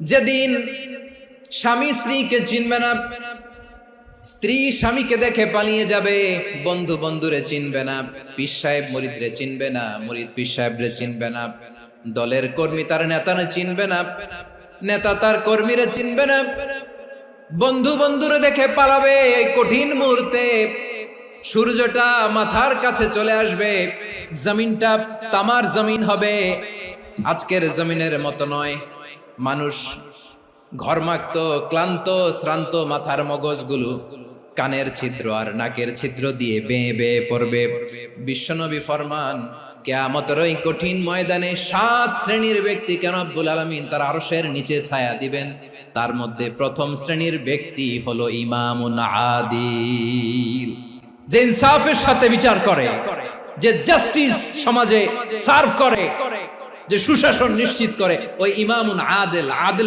যেদিন স্বামী স্ত্রীকে চিনবে না, স্ত্রী স্বামীকে দেখে পালিয়ে যাবে, বন্ধু বন্ধুরে চিনবে না, পীর সাহেব মরিদরে চিনবে না, মরিদ পীর সাহেবরে চিনবে না, দলের কর্মী তার নেতারে চিনবে না, নেতা তার কর্মীরা চিনবে না, বন্ধু বন্ধুরে দেখে পালাবে, এই কঠিন মুহূর্তে সূর্যটা মাথার কাছে চলে আসবে, জমিনটা তামার জমিন হবে, আজকের জমিনের মতো নয়। মানুষ ঘরমাক্ত, ক্লান্ত, শ্রান্ত মাথার মগজগুলো কানের ছিদ্র আর নাকের ছিদ্র দিয়ে বেয়ে বেয়ে পড়বে। বিশ্বনবী ফরমান, কেয়ামতের ওই কঠিন ময়দানে সাত শ্রেণির ব্যক্তি কেন আব্বুল আলমিন তার আরশের নিচে ছায়া দিবেন? তার মধ্যে প্রথম শ্রেণির ব্যক্তি হলো ইমামুন আদিল। যে ইনসাফের সাথে বিচার করে, যে জাস্টিস সমাজে সার্ভ করে যে সুশাসন নিশ্চিত করে ওই ইমামুন আদেল আদেল